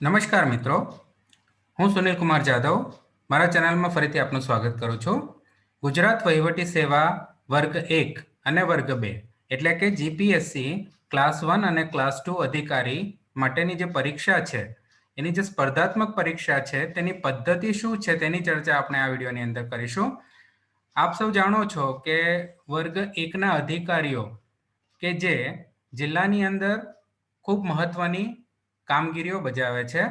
નમસ્કાર મિત્રો. હું સુનિલ કુમાર જાદવ મારા ચેનલમાં ફરીથી આપનું સ્વાગત કરું છું. ગુજરાત વહીવટી સેવા વર્ગ એક અને વર્ગ બે એટલે કે જીપીએસસી ક્લાસ વન અને ક્લાસ ટુ અધિકારી માટેની જે પરીક્ષા છે, એની જે સ્પર્ધાત્મક પરીક્ષા છે, તેની પદ્ધતિ શું છે, તેની ચર્ચા આપણે આ વિડીયોની અંદર કરીશું. આપ સૌ જાણો છો કે વર્ગ એકના અધિકારીઓ કે જે જિલ્લાની અંદર ખૂબ મહત્વની કામગીરીઓ બજાવે છે.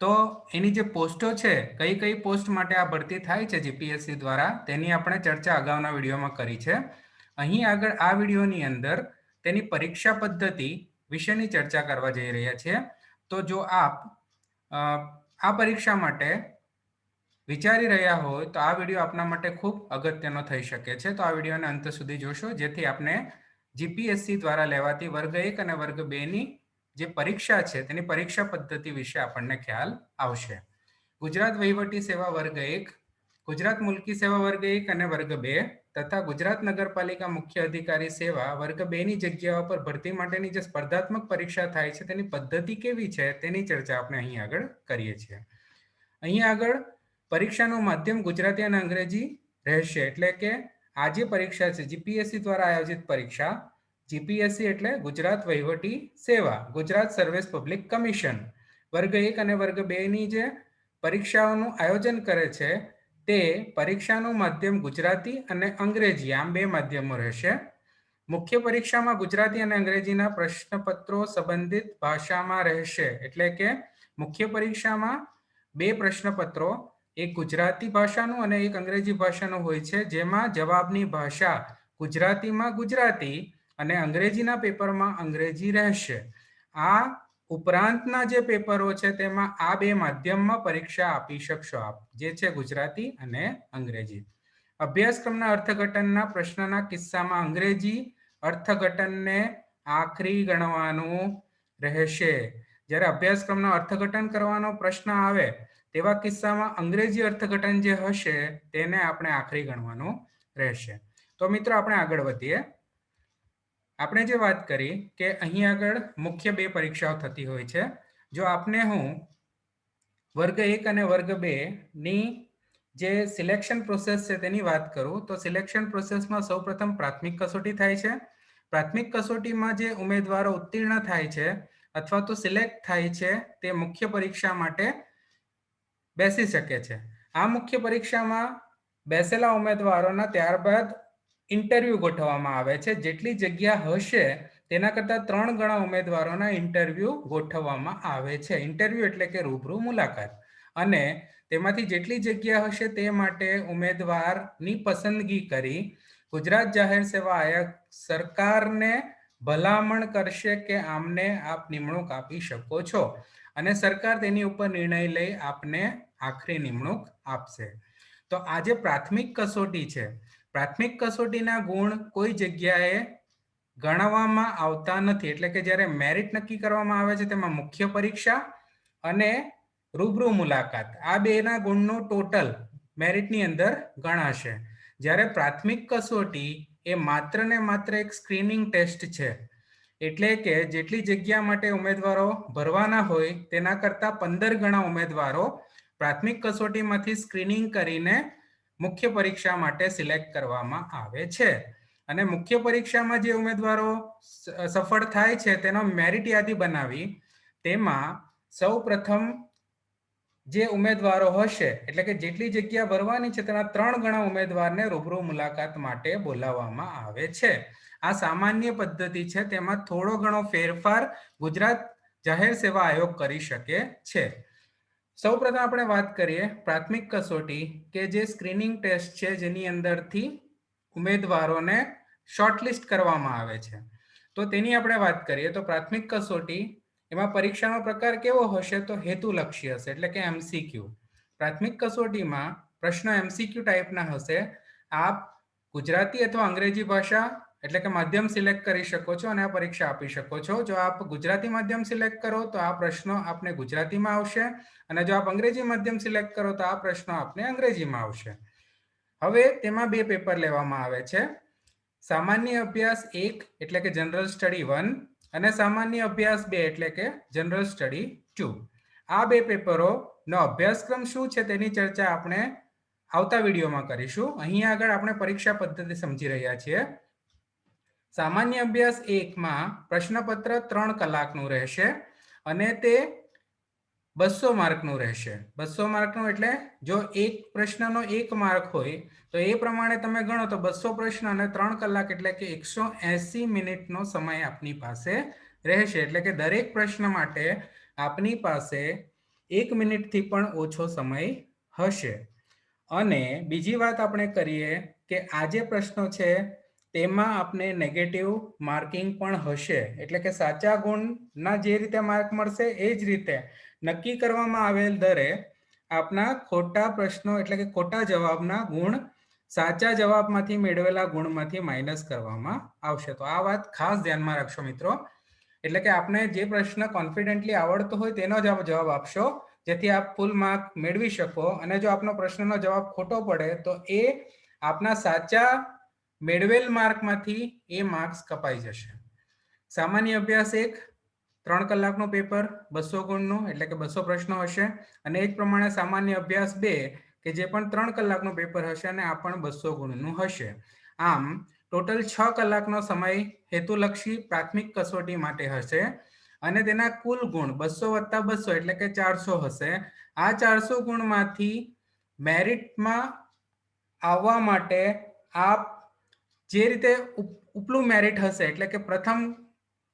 તો એની જે પોસ્ટો છે, કઈ કઈ પોસ્ટ માટે આ ભરતી થાય છે જીપીએસસી દ્વારા, તેની આપણે ચર્ચા અગાઉના વિડીયોમાં કરી છે. અહીં આગળ આ વિડીયોની અંદર તેની પરીક્ષા પદ્ધતિ વિશેની ચર્ચા કરવા જઈ રહ્યા છીએ. તો જો આપ આ પરીક્ષા માટે વિચારી રહ્યા હોય, તો આ વીડિયો આપના માટે ખૂબ અગત્યનો થઈ શકે છે. તો આ વિડીયોને અંત સુધી જોશો, જેથી આપને જીપીએસસી દ્વારા લેવાતી વર્ગ એક અને વર્ગ બેની જે પરીક્ષા છે, તેની પરીક્ષા પદ્ધતિ વિશે આપણને ખ્યાલ આવશે. ગુજરાત વહીવટી સેવા વર્ગ એક, ગુજરાત મુલકી સેવા વર્ગ એક અને વર્ગ બે તથા ગુજરાત નગરપાલિકા મુખ્ય અધિકારી સેવા વર્ગ બે ની જગ્યાઓ પર ભરતી માટેની જે સ્પર્ધાત્મક પરીક્ષા થાય છે, તેની પદ્ધતિ કેવી છે, તેની ચર્ચા આપણે અહીં આગળ કરીએ છીએ. અહીં આગળ પરીક્ષાનું માધ્યમ ગુજરાતી અને અંગ્રેજી રહેશે, એટલે કે આ જે પરીક્ષા છે જીપીએસસી દ્વારા આયોજિત પરીક્ષા જીપીએસસી એટલે ગુજરાત વહીવટી સેવા, ગુજરાત સર્વિસ પબ્લિક કમિશન. વર્ગ એક અને વર્ગ બે ની જે પરીક્ષાઓનું આયોજન કરે છે, તે પરીક્ષાનું માધ્યમ ગુજરાતી અને અંગ્રેજી, આમ બે માધ્યમો રહેશે. મુખ્ય પરીક્ષામાં ગુજરાતી અને અંગ્રેજીના પ્રશ્નપત્રો સંબંધિત ભાષામાં રહેશે, એટલે કે મુખ્ય પરીક્ષામાં બે પ્રશ્નપત્રો, એક ગુજરાતી ભાષાનું અને એક અંગ્રેજી ભાષાનું હોય છે, જેમાં જવાબની ભાષા ગુજરાતીમાં ગુજરાતી અને અંગ્રેજીના પેપરમાં અંગ્રેજી રહેશે. આ ઉપરાંતના જે પેપરો છે તેમાં આ બે માધ્યમમાં પરીક્ષા આપી શકશો આપ, જે છે ગુજરાતી અને અંગ્રેજી. અભ્યાસક્રમના અર્થઘટનના પ્રશ્નના કિસ્સામાં અંગ્રેજી અર્થઘટનને આખરી ગણવાનું રહેશે. જ્યારે અભ્યાસક્રમનો અર્થઘટન કરવાનો પ્રશ્ન આવે, તેવા કિસ્સામાં અંગ્રેજી અર્થઘટન જે હશે, તેને આપણે આખરી ગણવાનું રહેશે. તો મિત્રો, આપણે આગળ વધીએ. આપણે જે વાત કરી કે અહીં આગળ મુખ્ય બે પરીક્ષાઓ થતી હોય છે, જો આપને હું વર્ગ એક અને વર્ગ બે ની જે સિલેક્શન પ્રોસેસ છે તેની વાત કરું, તો સિલેક્શન પ્રોસેસમાં સૌપ્રથમ પ્રાથમિક કસોટી થાય છે. પ્રાથમિક કસોટીમાં જે ઉમેદવારો ઉત્તીર્ણ થાય છે અથવા તો સિલેક્ટ થાય છે, તે મુખ્ય પરીક્ષા માટે બેસી શકે છે. આ મુખ્ય પરીક્ષામાં બેસેલા ઉમેદવારોના ત્યારબાદ ઇન્ટરવ્યુ ગોઠવવામાં આવે છે. જેટલી જગ્યા હશે, તેના કરતાં ત્રણ ગણા ઉમેદવારોના ઇન્ટરવ્યુ ગોઠવવામાં આવે છે. ઇન્ટરવ્યુ એટલે કે રૂબરૂ મુલાકાત. અને તેમાંથી જેટલી જગ્યા હશે તે માટે ઉમેદવારની પસંદગી કરી ગુજરાત જાહેર સેવા આયોગ સરકારને ભલામણ કરશે કે આમને આપ નિમણૂક આપી શકો છો અને સરકાર તેની ઉપર નિર્ણય લઈ આપને આખરી નિમણૂક આપશે. તો આજે પ્રાથમિક કસોટી છે પ્રાથમિક કસોટીના ગુણ કોઈ જગ્યાએ ગણવામાં આવતા નથી. એટલે કે જ્યારે મેરિટ નક્કી કરવામાં આવે છે, તેમાં મુખ્ય પરીક્ષા અને રૂબરૂ મુલાકાત. આ બેના ગુણનું ટોટલ મેરિટની અંદર ગણાશે. જ્યારે પ્રાથમિક કસોટી એ માત્ર ને માત્ર એક સ્ક્રીનિંગ ટેસ્ટ છે. એટલે કે જેટલી જગ્યા માટે ઉમેદવારો ભરવાના હોય, તેના કરતાં પંદર ગણા ઉમેદવારો પ્રાથમિક કસોટીમાંથી સ્ક્રીનિંગ કરીને મુખ્ય પરીક્ષા માટે સિલેક્ટ કરવામાં આવે છે. અને મુખ્ય પરીક્ષામાં જે ઉમેદવારો સફળ થાય છે, તેનો મેરિટ યાદી બનાવી તેમાં સૌ પ્રથમ જે ઉમેદવારો હશે, એટલે કે જેટલી જગ્યા ભરવાની છે, તેના ત્રણ ગણા ઉમેદવારને રૂબરૂ મુલાકાત માટે બોલાવવામાં આવે છે. આ સામાન્ય પદ્ધતિ છે, તેમાં થોડો ઘણો ફેરફાર ગુજરાત જાહેર સેવા આયોગ કરી શકે છે. સૌપ્રથમ આપણે વાત કરીએ પ્રાથમિક કસોટી કે જે સ્ક્રીનિંગ ટેસ્ટ છે જેની અંદરથી ઉમેદવારોને શોર્ટલિસ્ટ કરવામાં આવે છે. તો તેની આપણે વાત કરીએ તો પ્રાથમિક કસોટી એમાં પરીક્ષાનો પ્રકાર કેવો હશે તો હેતુલક્ષી હશે એટલે કે એમસીક્યુ પ્રાથમિક કસોટીમાં પ્રશ્ન એમસીક્યુ ટાઈપના હશે. આપ ગુજરાતી અથવા અંગ્રેજી ભાષા એટલે કે માધ્યમ સિલેક્ટ કરી શકો છો અને આ પરીક્ષા આપી શકો છો. જો આપ ગુજરાતી માધ્યમ સિલેક્ટ કરો તો આ પ્રશ્નો આપને ગુજરાતીમાં આવશે અને જો આપ અંગ્રેજી માધ્યમ સિલેક્ટ કરો તો આ પ્રશ્નો આપને અંગ્રેજીમાં આવશે. હવે તેમાં બે પેપર લેવામાં આવે છે. સામાન્ય અભ્યાસ એક એટલે કે જનરલ સ્ટડી વન અને સામાન્ય અભ્યાસ બે એટલે કે જનરલ સ્ટડી ટુ. આ બે પેપરોનો અભ્યાસક્રમ શું છે તેની ચર્ચા આપણે આવતા વિડીયોમાં કરીશું. અહીં આગળ આપણે પરીક્ષા પદ્ધતિ સમજી રહ્યા છીએ. સામાન્ય અભ્યાસ એકમાં પ્રશ્નપત્ર ત્રણ કલાકનું રહેશે અને તે બસો માર્કનું રહેશે. બસો માર્કનું એટલે જો એક પ્રશ્નનો એક માર્ક હોય, તો એ પ્રમાણે તમે ગણો તો બસો પ્રશ્ન અને ત્રણ કલાક એટલે કે એકસો એસી મિનિટનો સમય આપની પાસે રહેશે. એટલે કે દરેક પ્રશ્ન માટે આપની પાસે એક મિનિટથી પણ ઓછો સમય હશે. અને બીજી વાત આપણે કરીએ કે આ જે પ્રશ્નો છે તેમાં આપને નેગેટિવ માર્કિંગ પણ હશે. એટલે કે સાચા ગુણના જે રીતે માર્ક મળશે, એ જ રીતે નક્કી કરવામાં આવેલ દરે આપના ખોટા પ્રશ્નો એટલે કે ખોટા જવાબના ગુણ સાચા જવાબમાંથી મેળવેલા ગુણમાંથી માઇનસ કરવામાં આવશે. તો આ વાત ખાસ ધ્યાનમાં રાખશો મિત્રો. એટલે કે આપને જે પ્રશ્ન કોન્ફિડન્ટલી આવડતો હોય તેનો જ જવાબ આપશો. જેથી આપ ફૂલ માર્ક મેળવી શકો. અને જો આપનો પ્રશ્નનો જવાબ ખોટો પડે, તો એ આપના સાચા મેળવેલ માર્કમાંથી એ માર્ક્સ કપાઈ જશે. સામાન્ય અભ્યાસ એક, ત્રણ કલાકનું પેપર, બસો ગુણનું, એટલે કે બસો પ્રશ્નો હશે. અને એ જ પ્રમાણે સામાન્ય અભ્યાસ બે, કે જે પણ ત્રણ કલાકનું પેપર હશે અને આ પણ બસો ગુણનું હશે. આમ, ટોટલ છ કલાકનો સમય હેતુલક્ષી પ્રાથમિક કસોટી માટે હશે. અને તેના કુલ ગુણ બસો વત્તા બસો, એટલે કે ચારસો હશે. આ ચારસો ગુણમાંથી મેરિટમાં આવવા માટે આપ જે રીતે ઉપલું મેરિટ હશે, એટલે કે પ્રથમ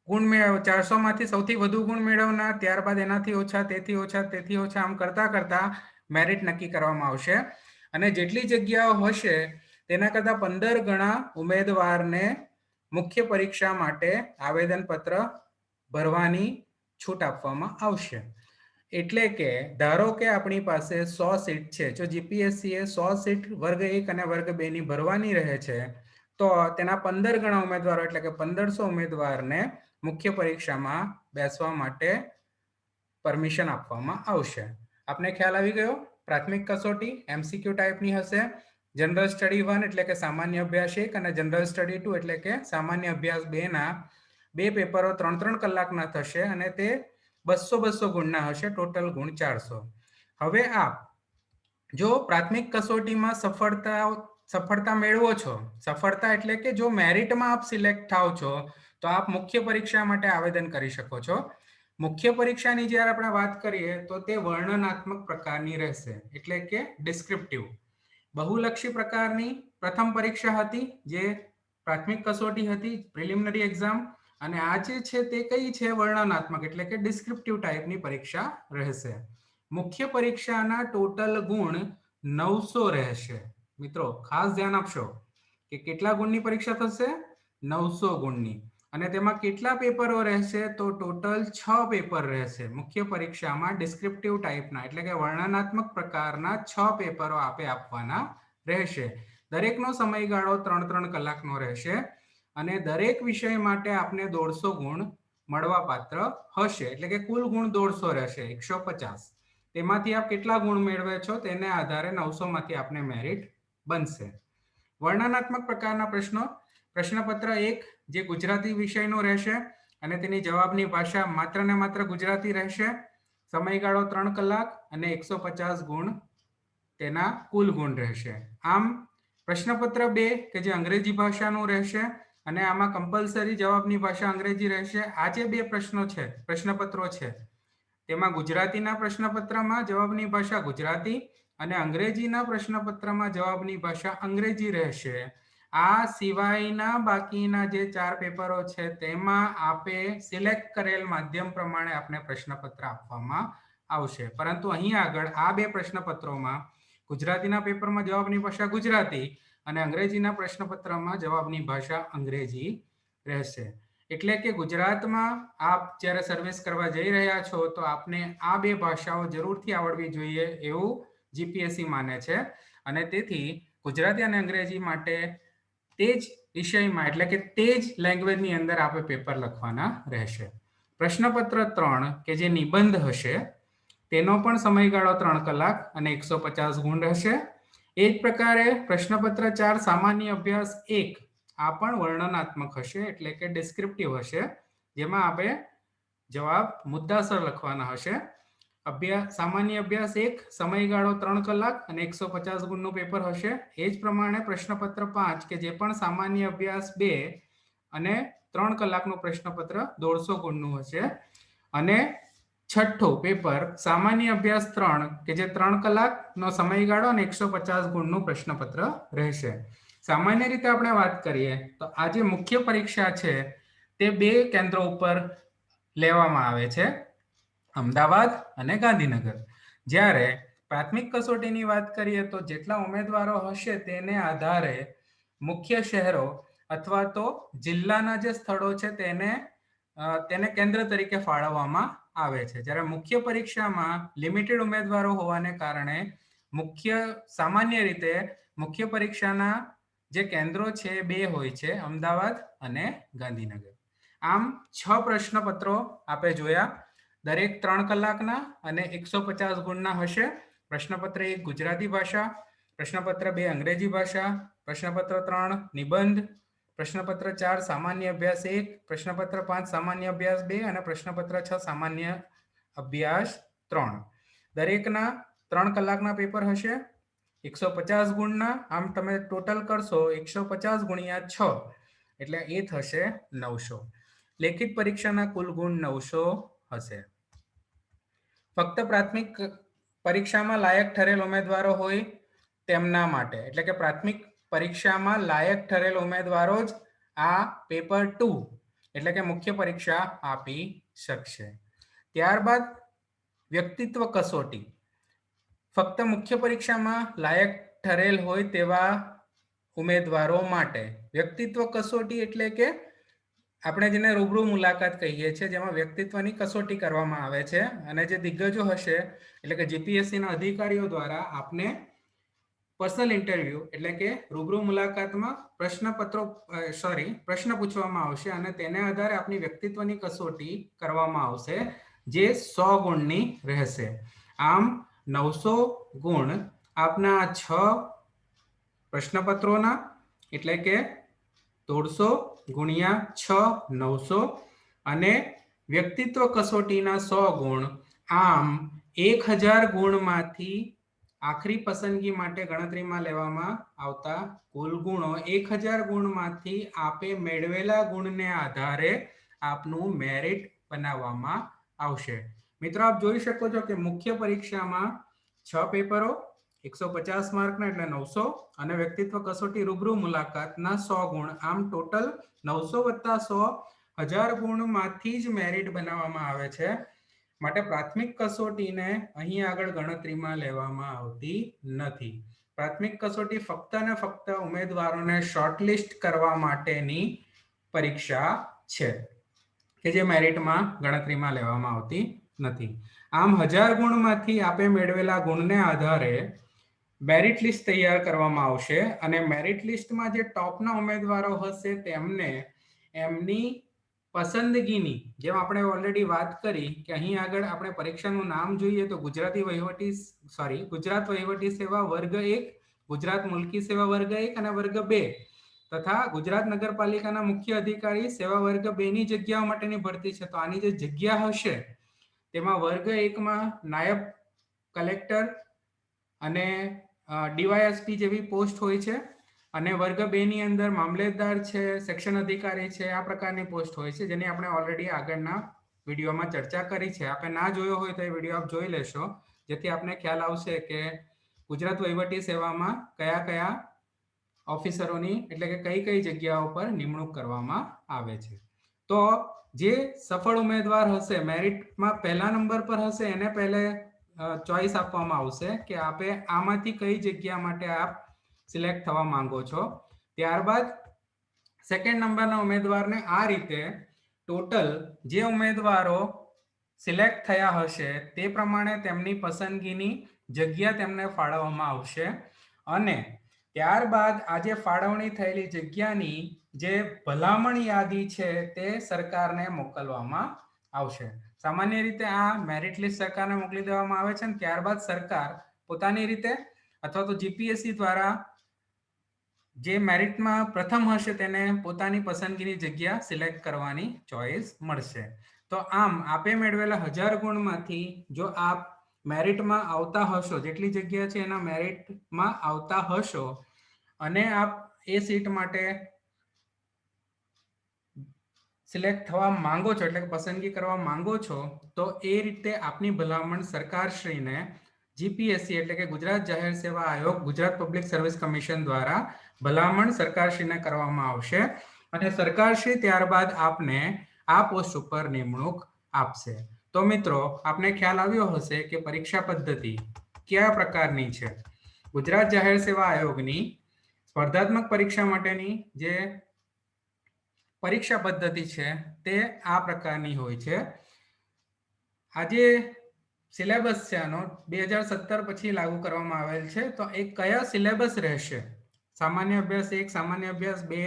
ગુણ મેળવ ચારસો માંથી સૌથી વધુ ગુણ મેળવનાર, ત્યારબાદ એનાથી ઓછા, તેથી ઓછા તેથી ઓછા, આમ કરતા કરતા મેરિટ નક્કી કરવામાં આવશે. અને જેટલી જગ્યાઓ હશે, તેના કરતા પંદર ગણા ઉમેદવારને મુખ્ય પરીક્ષા માટે આવેદનપત્ર ભરવાની છૂટ આપવામાં આવશે. એટલે કે, ધારો કે આપણી પાસે સો સીટ છે, જો જીપીએસસી એ સો સીટ વર્ગ એક અને વર્ગ બે ની ભરવાની રહે છે તો તેના પંદર ગણા ઉમેદવારો એટલે કે પંદરસો ઉમેદવારને મુખ્ય પરીક્ષામાં બેસવા માટે પરમિશન આપવામાં આવશે. આપને ખ્યાલ આવી ગયો? પ્રાથમિક કસોટી એમસીક્યુ ટાઈપની હશે. જનરલ સ્ટડી વન એટલે કે સામાન્ય અભ્યાસ એક અને જનરલ સ્ટડી ટુ એટલે કે સામાન્ય અભ્યાસ બે ના બે પેપરો ત્રણ ત્રણ કલાકના થશે અને તે બસો બસો ગુણના હશે ટોટલ ગુણ ચારસો. હવે આપ જો પ્રાથમિક કસોટીમાં સફળતા સફળતા મેળવો છો? સફળતા એટલે કે જો મેરિટમાં આપ સિલેક્ટ થાવ છો, તો આપ મુખ્ય પરીક્ષા માટે આવેદન કરી શકો છો. મુખ્ય પરીક્ષાની જ્યારે આપણે વાત કરીએ, તો તે વર્ણનાત્મક પ્રકારની રહેશે. એટલે કે ડિસ્ક્રિપ્ટિવ બહુલક્ષી પ્રકારની પ્રથમ પરીક્ષા હતી, જે પ્રાથમિક કસોટી હતી પ્રિલિમિનરી એક્ઝામ અને આ જે છે તે કઈ છે? વર્ણનાત્મક, એટલે કે ડિસ્ક્રિપ્ટિવ ટાઈપની પરીક્ષા રહેશે. મુખ્ય પરીક્ષાના ટોટલ ગુણ નવસો રહેશે. મિત્રો, ખાસ ધ્યાન આપશો કે કેટલા ગુણની પરીક્ષા થશે? નવસો ગુણની. અને તેમાં કેટલા પેપરો રહેશે? તો ટોટલ છ પેપર રહેશે. મુખ્ય પરીક્ષામાં ડિસ્ક્રિપ્ટિવ ટાઈપના, એટલે કે વર્ણનાત્મક પ્રકારના છ પેપરો આપે આપવાના રહેશે. દરેકનો સમયગાળો ત્રણ ત્રણ કલાકનો રહેશે અને દરેક વિષય માટે આપને દોઢસો ગુણ મળવા પાત્ર હશે. એટલે કે કુલ ગુણ દોઢસો રહેશે, એકસો પચાસ. તેમાંથી આપ કેટલા ગુણ મેળવે છો? તેને આધારે નવસો માંથી આપને મેરિટ બનશે. વર્ણનાત્મક પ્રકારના પ્રશ્નો. પ્રશ્નપત્ર એક, જે ગુજરાતી વિષયનો રહેશે અને તેની જવાબની ભાષા માત્ર ને માત્ર ગુજરાતી રહેશે. સમયગાળો ત્રણ કલાક અને એકસો પચાસ ગુણ તેના કુલ ગુણ રહેશે. આમ, પ્રશ્નપત્ર બે, કે જે અંગ્રેજી ભાષાનું રહેશે અને આમાં કમ્પલસરી જવાબની ભાષા અંગ્રેજી રહેશે, આ જે બે પ્રશ્નો છે, પ્રશ્નપત્રો છે, તેમાં ગુજરાતીના પ્રશ્નપત્રમાં જવાબની ભાષા ગુજરાતી અને અંગ્રેજીના પ્રશ્નપત્રમાં જવાબની ભાષા અંગ્રેજી રહેશે. આ સિવાયના બાકીના જે ચાર પેપરો છે તેમાં આપે સિલેક્ટ કરેલ માધ્યમ પ્રમાણે આપને પ્રશ્નપત્ર આપવામાં આવશે. પરંતુ અહીં આગળ આ બે પ્રશ્નપત્રોમાં ગુજરાતીના પેપરમાં જવાબની ભાષા ગુજરાતી અને અંગ્રેજીના પ્રશ્નપત્રમાં જવાબની ભાષા અંગ્રેજી રહેશે. એટલે કે ગુજરાતમાં આપ જ્યારે સર્વિસ કરવા જઈ રહ્યા છો તો આપને આ બે ભાષાઓ જરૂરથી આવડવી જોઈએ એવું જીપીએસસી માને છે. અને તેથી ગુજરાતી અને અંગ્રેજી માટે તે જ વિષયમાં, એટલે કે તે જ લેંગ્વેજની અંદર આપણે પેપર લખવાના રહેશે. પ્રશ્નપત્ર ત્રણ કે જે નિબંધ હશે, તેનો પણ સમયગાળો ત્રણ કલાક અને એકસો પચાસ ગુણ રહેશે એ જ પ્રકારે પ્રશ્નપત્ર ચાર સામાન્ય અભ્યાસ એક, આ પણ વર્ણનાત્મક હશે, એટલે કે ડિસ્ક્રિપ્ટિવ હશે, જેમાં આપણે જવાબ મુદ્દાસર લખવાના હશે. અભ્યાસ સામાન્ય અભ્યાસ એક, સમયગાળો ત્રણ કલાક અને એકસો પચાસ ગુણનું પેપર હશે. એ જ પ્રમાણે પ્રશ્નપત્ર પાંચ કે જે પણ સામાન્ય અભ્યાસ બે અને ત્રણ કલાકનું પ્રશ્નપત્ર દોઢસો ગુણનું હશે. અને છઠ્ઠો પેપર સામાન્ય અભ્યાસ ત્રણ કે જે ત્રણ કલાકનો સમયગાળો અને એકસો પચાસ ગુણનું પ્રશ્નપત્ર રહેશે. સામાન્ય રીતે આપણે વાત કરીએ તો આ જે મુખ્ય પરીક્ષા છે તે બે કેન્દ્રો ઉપર લેવામાં આવે છે. અમદાવાદ અને ગાંધીનગર. જ્યારે પ્રાથમિક કસોટીની વાત કરીએ તો જેટલા ઉમેદવારો હશે તેને આધારે મુખ્ય શહેરો અથવા તો જિલ્લાના જે સ્થળો છે તેને તેને કેન્દ્ર તરીકે ફાળવવામાં આવે છે. જ્યારે મુખ્ય પરીક્ષામાં લિમિટેડ ઉમેદવારો હોવાને કારણે મુખ્ય, સામાન્ય રીતે મુખ્ય પરીક્ષાના જે કેન્દ્રો છે બે હોય છે, અમદાવાદ અને ગાંધીનગર. આમ છ પ્રશ્નપત્રો આપે જોયા. દરેક ત્રણ કલાકના અને એકસો પચાસ ગુણના હશે. પ્રશ્નપત્ર એક ગુજરાતી ભાષા, પ્રશ્નપત્ર બે અંગ્રેજી ભાષા, પ્રશ્નપત્ર ત્રણ નિબંધ, પ્રશ્નપત્ર ચાર સામાન્ય અભ્યાસ એક, પ્રશ્નપત્ર પાંચ સામાન્ય અભ્યાસ બે અને પ્રશ્નપત્ર છ સામાન્ય અભ્યાસ ત્રણ. દરેકના ત્રણ કલાકના પેપર હશે. એકસો પચાસ ગુણના, આમ તમે ટોટલ કરશો એકસો પચાસ ગુણ્યા છ, એટલે એ થશે નવસો. લેખિત પરીક્ષાના કુલ ગુણ નવસો હશે. ફક્ત પ્રાથમિક પરીક્ષામાં લાયક ઠરેલ ઉમેદવારો હોય તેમના માટે. એટલે કે પ્રાથમિક પરીક્ષામાં લાયક ઠરેલ ઉમેદવારો જ આ પેપર ટુ એટલે કે મુખ્ય પરીક્ષા આપી શકશે. ત્યારબાદ વ્યક્તિત્વ કસોટી. ફક્ત મુખ્ય પરીક્ષામાં લાયક ઠરેલ હોય તેવા ઉમેદવારો માટે. વ્યક્તિત્વ કસોટી એટલે કે આપણે જેને રૂબરૂ મુલાકાત કહીએ છીએ, જેમાં વ્યક્તિત્વની કસોટી કરવામાં આવે છે અને જે દિગ્ગજો હશે, એટલે કે જીપીએસસીના અધિકારીઓ દ્વારા આપને પર્સનલ ઇન્ટરવ્યુ એટલે કે રૂબરૂ મુલાકાતમાં પ્રશ્નપત્રો સોરી પ્રશ્ન પૂછવામાં આવશે અને તેને આધારે આપની વ્યક્તિત્વની કસોટી કરવામાં આવશે, જે સો ગુણની રહેશે. આમ, નવસો ગુણ આપના છ પ્રશ્નપત્રોના, એટલે કે દોઢસો ગુણ્યા છ નવસો અને વ્યક્તિત્વ કસોટીના સો ગુણ. આમ, એક હજાર ગુણમાંથી આખરી પસંદગી માટે ગણતરીમાં લેવામાં આવતા કુલ ગુણો એક હજાર ગુણમાંથી આપે મેળવેલા ગુણને આધારે આપનું મેરિટ બનાવવામાં આવશે. મિત્રો, આપ જોઈ શકો છો કે મુખ્ય પરીક્ષામાં છ પેપરો એકસો પચાસ માર્કના એટલે નવસો અને વ્યક્તિત્વ કસોટી રૂબરૂ મુલાકાતના સો ગુણ. આમ ટોટલ નવસો વત્તા સો હજાર ગુણમાંથી જ મેરિટ બનાવવામાં આવે છે. માટે પ્રાથમિક કસોટીને અહીં આગળ ગણતરીમાં લેવામાં આવતી નથી. પ્રાથમિક કસોટી ફક્ત ને ફક્ત ઉમેદવારોને શોર્ટલિસ્ટ કરવા માટેની પરીક્ષા છે, કે જે મેરિટમાં ગણતરીમાં લેવામાં આવતી નથી. આમ હજાર ગુણમાંથી આપે મેળવેલા ગુણને આધારે મેરિટ લિસ્ટ તૈયાર કરવામાં આવશે અને મેરિટ લિસ્ટમાં જે ટોપના ઉમેદવારો હશે તેમને એમની પસંદગીની, જેમ આપણે ઓલરેડી વાત કરી કે અહીં આગળ આપણે પરીક્ષાનું નામ જોઈએ તો ગુજરાતી વહીવટી સોરી ગુજરાત વહીવટી સેવા વર્ગ એક, ગુજરાત મુલકી સેવા વર્ગ એક અને વર્ગ બે તથા ગુજરાત નગરપાલિકાના મુખ્ય અધિકારી સેવા વર્ગ બે ની જગ્યાઓ માટેની ભરતી છે. તો આની જે જગ્યા હશે તેમાં વર્ગ એકમાં નાયબ કલેક્ટર અને ડીવાયએસપી જેવી પોસ્ટ હોય છે અને વર્ગ બે ની અંદર મામલેદાર છે, સેક્શન અધિકારી છે, આ પ્રકારની પોસ્ટ હોય છે જેની આપણે ઓલરેડી આગળના વિડીયોમાં ચર્ચા કરી છે. આપણે ના જોયો હોય તો એ વીડિયો આપ જોઈ લેશો. જેથી આપને ખ્યાલ આવશે કે ગુજરાત વહીવટી સેવામાં કયા કયા ઓફિસરોની એટલે કે કઈ કઈ જગ્યાઓ પર નિમણૂક કરવામાં આવે છે. તો જે સફળ ઉમેદવાર હશે, મેરિટમાં પહેલા નંબર પર હશે, એને પહેલે ચોઈસ આપવામાં આવશે કે આપે આમાંથી કઈ જગ્યા માટે આપ સિલેક્ટ થવા માંગો છો. ત્યારબાદ સેકન્ડ નંબરના ઉમેદવારને આ રીતે ટોટલ જે ઉમેદવારો સિલેક્ટ થયા હશે તે પ્રમાણે તેમની પસંદગીની જગ્યા તેમને ફાળવવામાં આવશે. અને ત્યારબાદ આજે ફાળવણી થયેલી જગ્યાની જે ભલામણ યાદી છે તે સરકારને મોકલવામાં આવશે. સામાન્ય રીતે આ મેરિટ લિસ્ટ સરકારને મોકલી દેવામાં આવે છે અને ત્યારબાદ સરકાર પોતાની રીતે અથવા તો જીપીએસસી દ્વારા જે મેરિટમાં પ્રથમ હશે તેને પોતાની પસંદગીની જગ્યા સિલેક્ટ કરવાની ચોઈસ મળશે. તો આમ આપે મેળવેલા હજાર ગુણમાંથી જો આપ મેરિટમાં આવતા હશો, જેટલી જગ્યા છે એના મેરિટમાં આવતા હશો અને આપ એ સીટ માટે સિલેક્ટ થવા માંગો છો એટલે કે પસંદગી કરવા માંગો છો, તો એ રીતે આપની ભલામણ સરકારશ્રીને જીપીએસસી એટલે કે ગુજરાત જાહેર સેવા આયોગ, ગુજરાત પબ્લિક સર્વિસ કમિશન દ્વારા ભલામણ સરકારશ્રીને કરવામાં આવશે અને સરકારશ્રી ત્યારબાદ આપને આ પોસ્ટ ઉપર નિમણૂક આપશે. તો મિત્રો, આપને ખ્યાલ આવ્યો હશે કે પરીક્ષા પદ્ધતિ કયા પ્રકારની છે? ગુજરાત જાહેર સેવા આયોગની સ્પર્ધાત્મક પરીક્ષા માટેની જે પરીક્ષા પદ્ધતિ છે તે આ પ્રકારની હોય છે. આજે સિલેબસ છે આનો બે હજાર સત્તર પછી લાગુ કરવામાં આવેલ છે. તો એ કયા સિલેબસ રહેશે? સામાન્ય અભ્યાસ એક, સામાન્ય અભ્યાસ બે,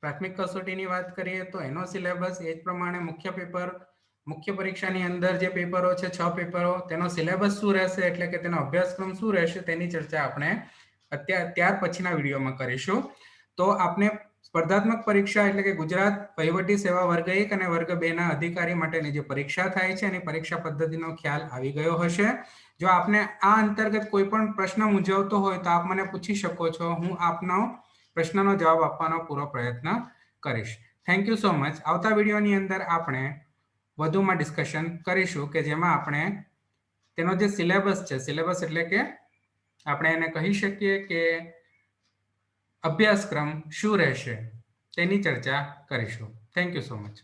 પ્રાથમિક કસોટીની વાત કરીએ તો એનો સિલેબસ એ જ પ્રમાણે મુખ્ય પેપર, મુખ્ય પરીક્ષાની અંદર જે પેપરો છે, છ પેપરો, તેનો સિલેબસ શું રહેશે? એટલે કે તેનો અભ્યાસક્રમ શું રહેશે? તેની ચર્ચા આપણે અત્યાર, ત્યાર પછીના વિડીયોમાં કરીશું. તો આપણે સ્પર્ધાત્મક પરીક્ષા એટલે કે ગુજરાત વહીવટી સેવા વર્ગ એક અને વર્ગ બે ના અધિકારી માટેની જે પરીક્ષા થાય છે, એની પરીક્ષા પદ્ધતિનો ખ્યાલ આવી ગયો હશે. જો આપને આ અંતર્ગત કોઈ પણ પ્રશ્ન મૂંઝવતો હોય તો આપ મને પૂછી શકો છો. હું આપનો પ્રશ્નનો જવાબ આપવાનો પૂરો પ્રયત્ન કરીશ. થેન્ક યુ સો મચ આવતા વિડીયોની અંદર આપણે વધુમાં ડિસ્કશન કરીશું કે જેમાં આપણે તેનો જે સિલેબસ છે સિલેબસ એટલે કે આપણે એને કહી શકીએ કે અભ્યાસક્રમ શું રહેશે તેની ચર્ચા કરીશું. Thank you so much